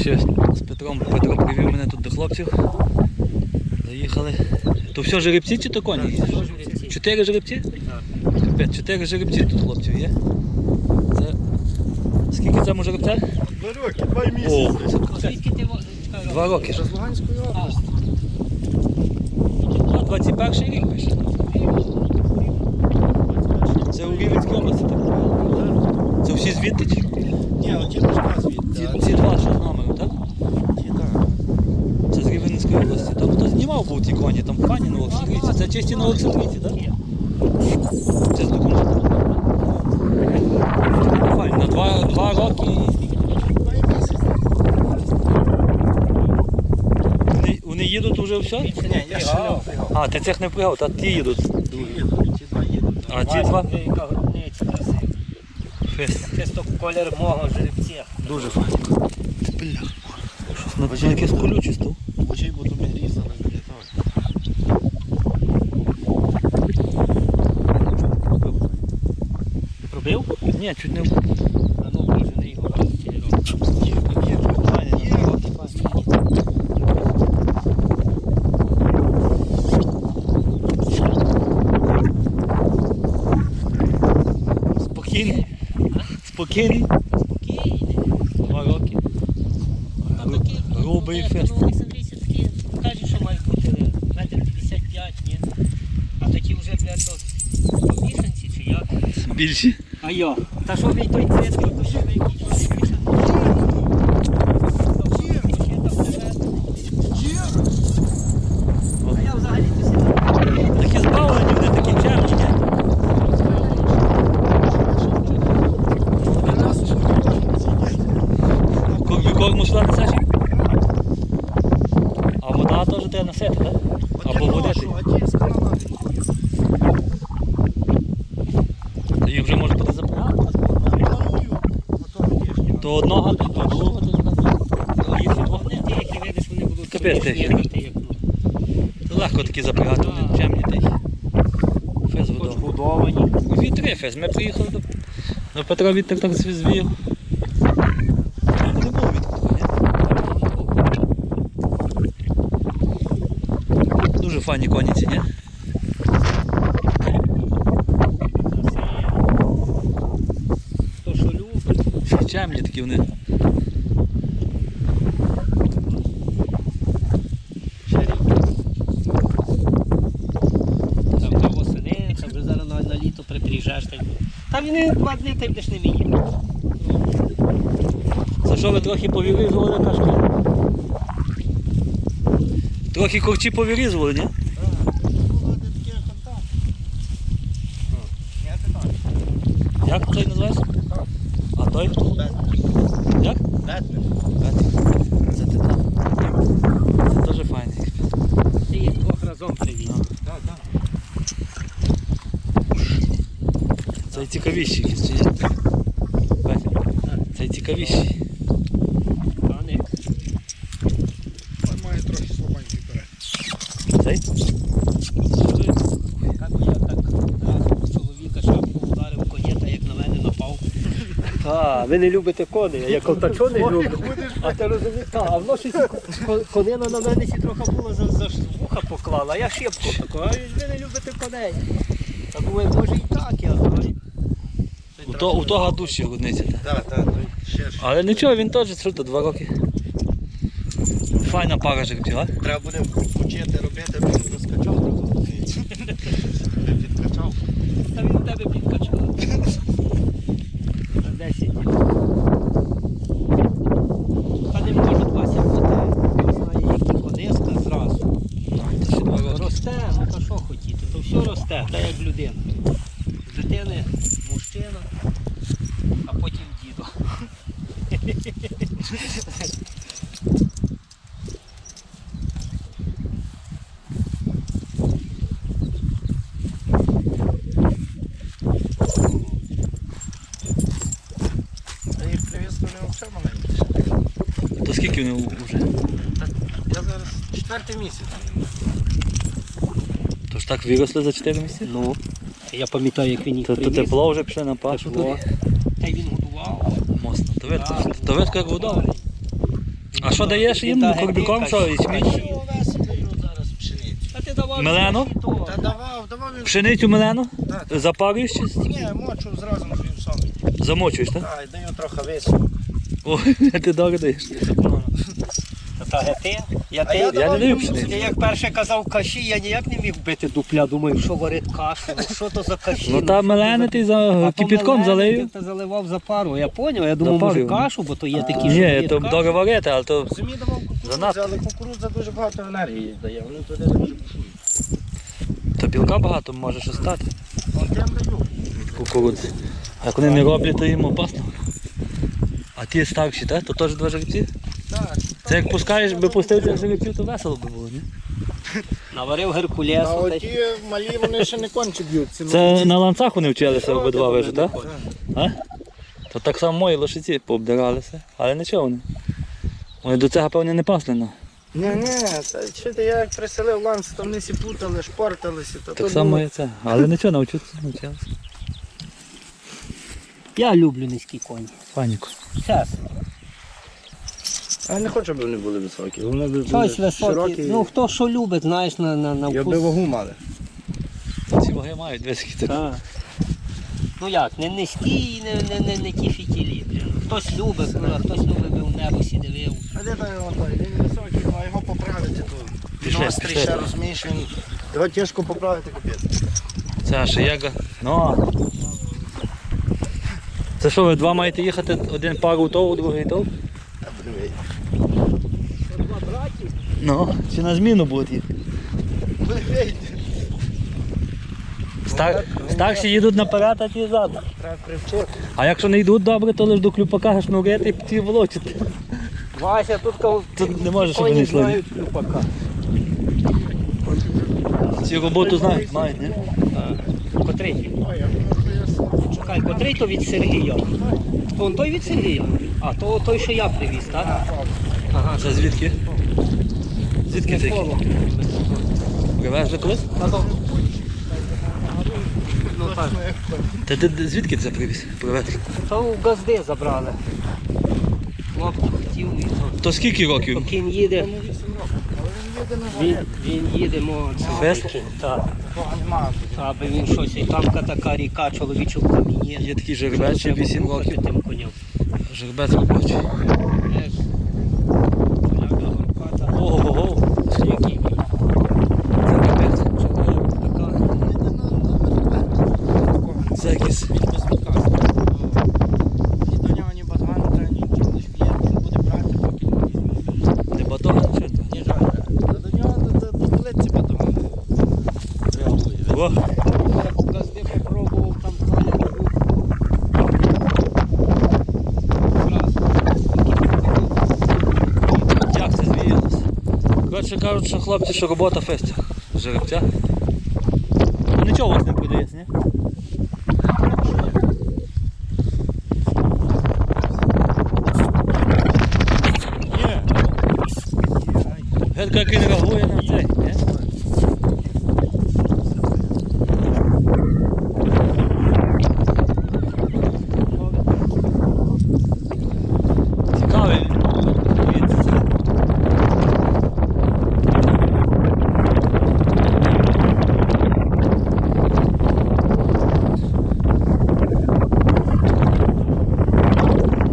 Ще з Петром. Петро привів мене тут до хлопців. Заїхали. То все жеребці чи то коні? Чотири жеребці? Капець, чотири жеребці тут хлопців є. Це. Скільки цьому жеребця? Два роки, два О, місяці. це во- чекай, два роки. З Луганської області. А 21 рік пише. Це у Рівенській області так? Це всі звідти? чи? Ні, оті дошка звідти. Ці, ці два що з номером, так? ті, так. Це з Рівненської області. Там був ті коні, там пані на Олександрійці. Це чисті на так? Це з документом. На два, два роки. Вони, вони їдуть уже все? Ні, я ще не впрягав. А, ти цих не впрягав, та ті їдуть. Ті два їдуть. А ці два? Фест. Чисто колір мого жеребця. Дуже файно. Бля. Щось на, на якесь колюче став. Очей, бо то Пробив? Ні, чуть не А ну, його два роки, файно. Спокійний. Спокійний. Спокійний. Два роки. Грубий ну, фест. Ну, такі, кажуть, що мають бути метр 55, ні. А такі вже, блядь, то помішанці чи як? Більші. А я? Та що мій той цвет, то що ви який що помішаний? А я взагалі то сидів. Такі збавлені, вони такі чемні. ні? Кормі корму сюди несеш? їм? А вода теж треба носити, так? Або водити. А ті з каналами. Їх вже може бути запрягати. Планую. Ото тижні. То одного, то другого, то одного. Їх двох. Вони ті, які видиш, вони як ну. Легко такі запрягати, вони чемні та й. Фез Хоч водом. будовані. Дві три фез. Ми приїхали до, до Петра Вітер так звів. Дуже файні коні ці, ні? Чемні такі вони. Там вже восени, там вже зараз на, на літо при- приїжджаєш. Та, й- там два дні та й будеш не мені. За що ви трохи повірізували кашки? Трохи корчі повірізували, ні? Як той називається? А той? Як? Це титан. Це теж файний. Ти їх двох разом привіз. Цікавіші якісь. чи ні? Це цікавіші. Має трохи слабенький перед. Цей? як я так чоловіка шапку ударив коня, та як на мене напав. А, ви не любите коней, а я ковтачо не люблю. А ти розумієш, та, а воно щось конина на мене ще трохи було за, за вуха поклала, а я шибку таку, а ви не любите коней. Та думаю, може і так, я знаю. То, у того душі рудниця. Так, так, той ще ж. Але нічого, він теж срута два роки. Файна пара жеребців, а? Треба буде вчити робити, аби він розкачав трохи. Підкачав. Та він у тебе підкачав. На 10. Та не можуть Вася бути. Не знаю, які кониска зразу. Це ще два роки. Росте, ну то що хотіти, то все росте, так як людина. З дитини мужчина, а потім дідо. Я привіз, вони взагалі маленькі. То скільки вони вже? Я зараз четвертий місяць. Тож так виросли за 4 місяці? Ну, я пам'ятаю, як він їх То, то тепло вже пішло на пашу. Тепло. тоді. Та й він годував. Мосно. То видно, Так, то видно як вода. А що даєш їм? Та Корбіком, що, ячмінь? Зараз пшеницю. А ти давав то. Та давав, давав він. Пшеницю мелену? Так. Запарюєш чи Ні, мочу зразу. Замочуєш, так? Так, даю трохи вису. Ой, ти добре даєш. Та гети? Я, ти, я Я не я як перше казав каші, я ніяк не міг бити дупля. Думаю, що варить кашу, ну що то за каші? Ну та мелене ти за кипітком залию. Ти заливав за пару. Я зрозумів, я думав, може кашу, бо то є такі Ні, то добре варити, але то В давав кукурудзу, але кукурудза дуже багато енергії дає. Вони туди дуже бушують. То білка багато може що стати Вон А як вони не роблять, то їм опасно. А ті старші, так? То теж два жеребці? Так. Це як пускаєш, би пустив цих жеребців, то весело би було, ні? Наварив А Геркулесу. та й- оті малі вони ще не конче б'ються. Це на ланцах вони вчилися обидва вижу, так? А? То так само мої лошиці пообдиралися, але нічого вони. Вони до цього, певне, не пасли. Ну. Ні, ні, та що ти я як приселив ланц, то вони сі путали, шпорталися. То Так само було- і це. Але нічого, навчитися, навчилися. Я люблю низькі коні. Паніку. Чесно. А я не хочу, щоб вони були високі. Вони були Щось високе. широкі. Ну хто що любить, знаєш, на, на, на вкус. аби вагу мали. Ці ваги мають десь. Так. Ну як, не низькі і не, не, не, не ті фітілі. блін. Хтось любить, а хтось любить би в небо сідивив. А де той он той? Він високий, а його поправити то. Пішли, Гострий пішли. ще розумієш, він. Його тяжко поправити капець. Це аж яга. Ну. Це що, ви два маєте їхати, один пару того, другий того? Два браті. Ну, чи на зміну будуть їхати? Стар... Старші їдуть наперед, а ті ззаду. Треба привчити. А якщо не йдуть добре, то лише до клюпака шнурити і ті волочити. Вася, тут кого Тут не може, щоб вони йшли. знають клюпака. Ці роботу знають, знають, ні? Котрий? Ой, Чекай, котрий то від Сергія? Он той від Сергія? А, то той, що я привіз, так? Ага. Це звідки? Звідки це? Привезли колись? Ну так. Та ти звідки це привіз? Привезли? То у газди забрали. Хлопці хотів і то. То скільки років? Поки він їде, Йому 8 років, але він їде на він, він їде, мо, Фест? Так. Того. Аби він щось, і тамка така ріка, чоловічок в є. Є такий жеребець, ще 8 років. Жеребець робочий. Ех, Коляга горбата. Ого-го. Який? Це капець. Така. Це якийсь. І до нього ні батган, та ні нічого не швіє, він буде брати, поки не візьме. Не батон, чи то? Ні, жаль. Та до нього до, до, до плитці батон. О, У газди попробував там коня не був. як це звіялося? Коротше кажуть, що хлопці, що робота фестя. Жеребця. Нічого у вас не продається, ні? Ні. Геть як реагує на це, ні? Цікавий. Дивіться, це.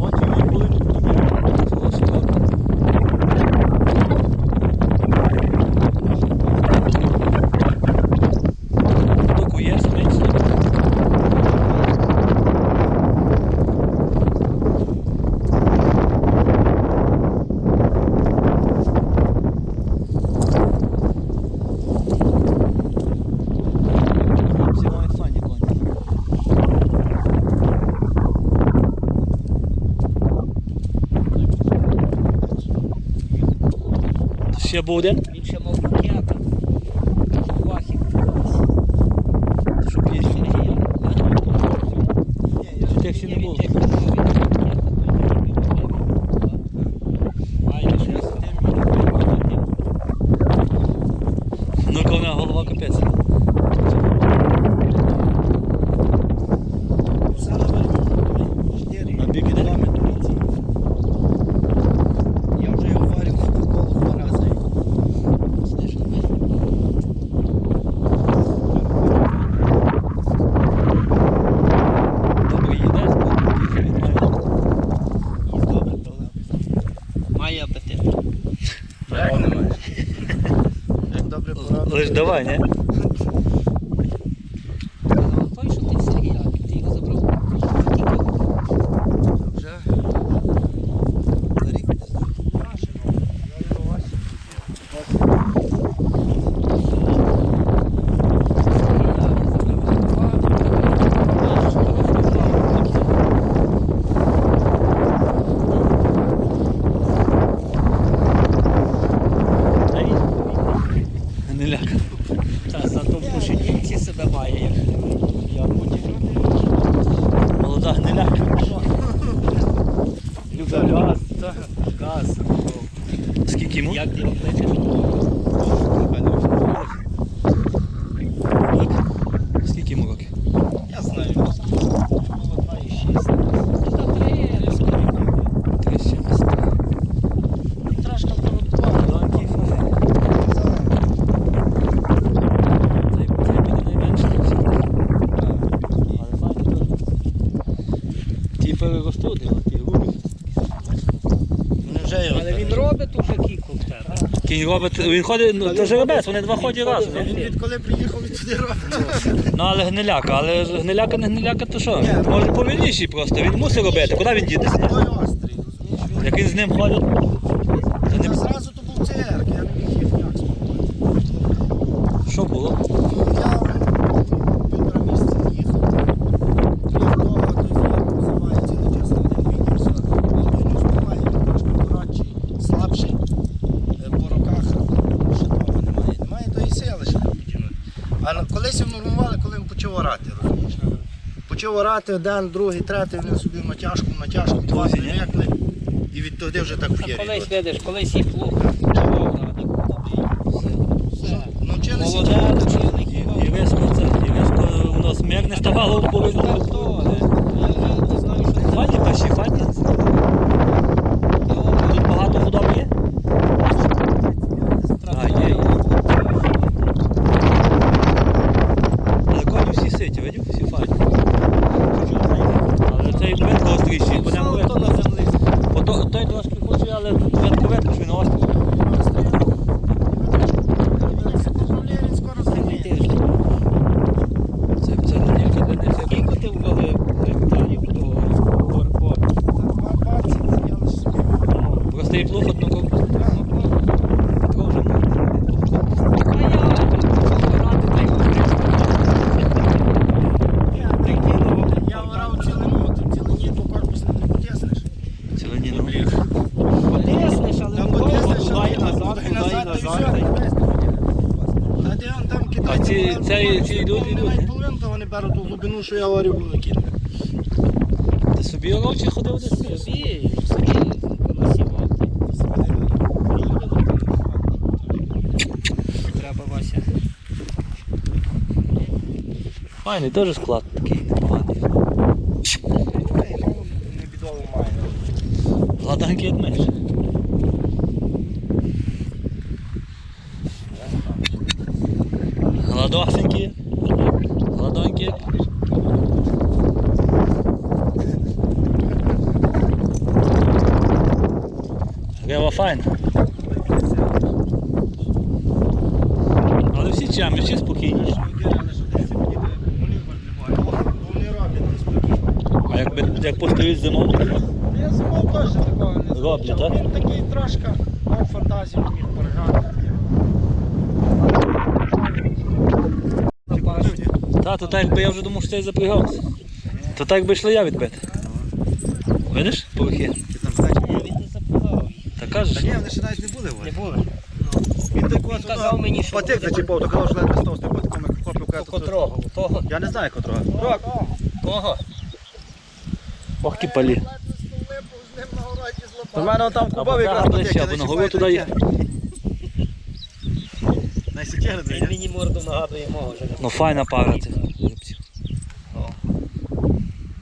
От йому були тут тобі. Цього широко. Доку є менше. Хлопці мають фані коні. Ще був один? Він ще мав букета. Вахи. Щоб є. Сергія. Ні, я Чи тих ще не було? Ну, ковна голова капець. все наверху. Чотири. На бік іде? Я вже його Має апетит. Як не маєш? Як добре порадити. Лиш давай, ні? Той, що ти Сергій, а ти його забрав. Вже рік десь. Наше, ну, я його Васі купив. Та й не ляка. Та зато по шинівці себе має. як Я потім. Молода гниляка. Любить газ. Газ. Скільки йому? Як ти його кличеш? Скільки йому років? Я знаю. Було два і шість. Та три, скорі. Три з чимось. І трошки порубував. Маленький файний. Цей цей буде найменший з всіх. Але файний теж. Ті переростуть, а ті рубить. Вони вже його. Але він робить уже кіку в тебе. Кінь робить, він ходить, ну, це жеребець, вони два ходять разом. Він відколи приїхав, він туди робить. Ну але гниляка, але ж гниляка не гниляка, то що? Може повільніший просто, він мусить робити. Куди він дідеться? Той острий, розумієш? Як він з ним ходить, Та не... зразу то був церк, я не міг їх ніяк спокійно. що було? Я півтора місяця їхав. Я того той фільм називає цілий час один відео все. Але той не успіває, він трошки коротший, слабший. Е, По роках ще того немає. Немає тої сили, що підтягнути. А на- колись його нормували, коли він почав орати, розумієш? Почав орати один, другий, третій, він собі натяжку, натяжку, два привикли. І відтоді вже так в колись видиш, колись і плуг. Чого Все. Навчилися Молоде, навчили І виско це, і виско у нас м'як ставало в повинні. Я не знаю, що це. Фані перші, фані. Тут багато худоби є? А, є, є. Але коні всі ситі, видів? Всі фані. Але цей вид гостріший, бо не Хто на землі? Ото той трошки хоче, але ветку ветку, що він острий. Він скоро змінить. Тиждень. Це, це не тільки для них. це- Скільки ти ввели гектарів до горбу? Простий плуг одну копу. Петро вже мав. А я ради дай Я орав цілину, ти цілині по корпусу не потиснеш. Цілені, ну. Потиснеш, але Там не потиснеш, туди і а назад, туди туди і назад, і назад. все. Та де он там А кидає? ці- цей- йдуть, Вони йдуть, навіть ні? половину, то вони беруть ту глибину, що я орів великий. Ти собі орав чи ходив десь? Собі насівати. Треба, Вася. Файний, теж склад такий непоганий. Гладенький як меч. Гладосенький. Гладонький як. Рева файн. Але всі чамі, всі спокійні. Вони роблять неспокійно. Як постоїть зимою, Я зимов теж такого не Роблять, так? Він такий трошки мав фантазію міг поригати. Та, то так якби я вже думав, що цей запрягався. То так якби йшли я відбити. Видиш, повихи? Та кажеш? Ні, вони ще навіть не були Не вони. було. Він так казав мені, що Патик зачіпав, то казав, що ледве став з тим патком, як хлопів каже, то- Котрого? Того? Я не знаю котрого. Того? Ох, палі. У мене там тяга якраз ближче, патик, або ногою туди Він мені морду нагадує мого вже. Ну файна пара цих жеребців.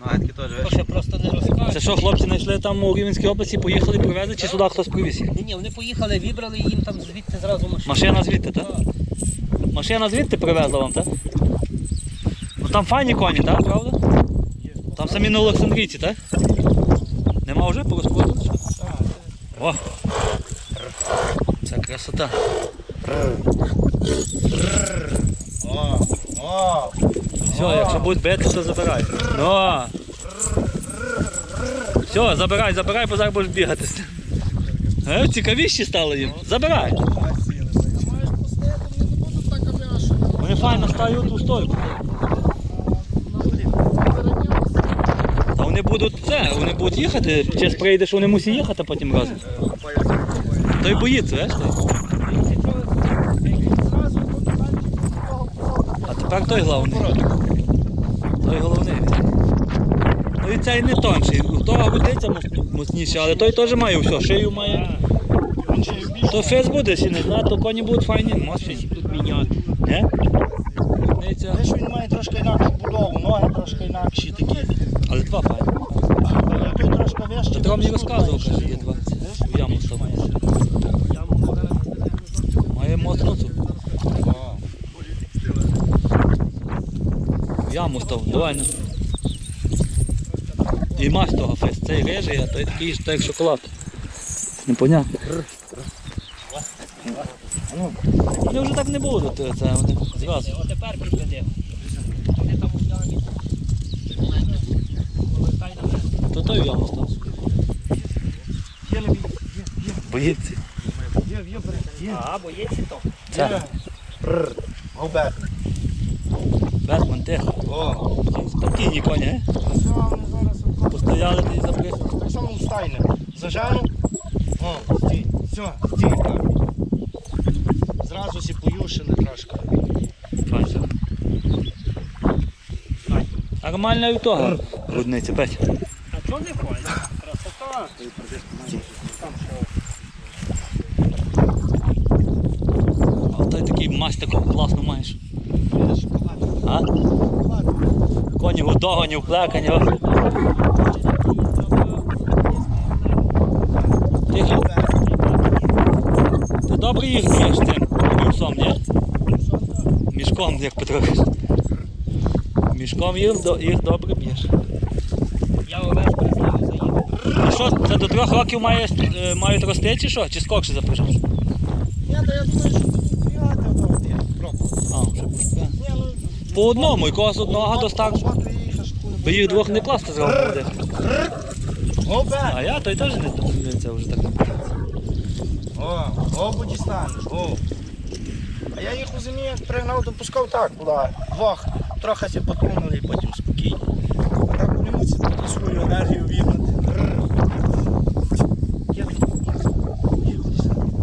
Нагадки теж, То ще просто не розкажеш. Це що, хлопці знайшли там у Рівненській області, поїхали, привезли, чи сюди хтось привіз їх? Ні, ні, вони поїхали, вибрали і їм там звідти зразу машину. Машина звідти, так? Машина звідти привезла вам, так? Ну там файні коні, так, правда? Самі на Олександрійці, так? Нема вже порозпродали? що? О! Це красота. Все, якщо будуть бити, то забирай. Ну. Все, забирай, забирай, бо зараз будеш бігати. Е, цікавіші стало їм. Забирай. Вони файно стають у стойку. Вони будуть це, вони будуть їхати, час прийде, що вони мусять їхати потім разом. Той боїться, знаєш? А тепер той головний. Той головний. Ну і цей не тонший. У того годиться мощніше, але той теж має все, шию має. То фес буде, ще не знаю, то коні будуть файні, мощні. Тут міняти. Не? Знаєш, він має трошки інакшу будову, ноги трошки інакші такі. Але два файні. Вищий. Петро мені розказував, каже, є два. В яму став. Має цю. В яму став, давай ну. І мась того фест. Цей режий, а той такий ж, так як шоколад. Непонятно. Вони вже так не будуть, це вони зразу. Отепер підведи. Вони там ямі. Повертай на мене. То той в яму став. Боїться. А, боїться то. Це. Прррр. Губер. Бетмен тихо. О, Спокійні коні, е? все, вони зараз от- Постояли ти запрягли. так само встайне. Зажану. О, стій. Все, стій. Зразу сі поюшили трошки. Файно. Нормально і в того. Грудниця, Петь. А чого не файно? Красота. А той такий класну маєш. А? Коні в догоні, в плекані. Ти добре їх б'єш цим мішком, ні? Мішком, як Петро. Мішком їх, добре б'єш. Я овець признав заїду. І що, це до трьох років має, е, мають рости чи що? Чи скорше запряжеш? Ні, то я думаю, що тут фігати одного ти. А, вже пошукає. Ні, ну... По одному, і когось одного достав. Би їх двох не класти зробити. А я той теж не, це вже так. О, обу дістанеш, о. А я їх у зимі пригнав, допускав так, була. Двох. Трохи потрунули і потім спокійно. А так вони мусять таку свою енергію вігнати. Рррр. Є, є, є,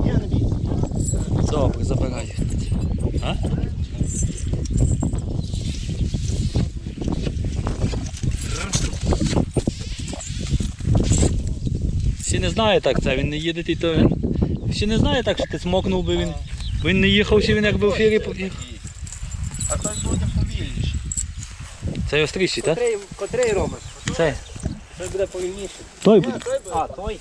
є, не бійся. Добре, забирай. А? Всі не знає так це, він не їде, ти то він. Ще не знає так, що ти смокнув би він. Він не їхав, ще він якби в фірі поїхав. А той буде повільніше. Це остріший, так? Котрий, котрий ромиш? Це. Той буде повільніше. Той буде. А, той?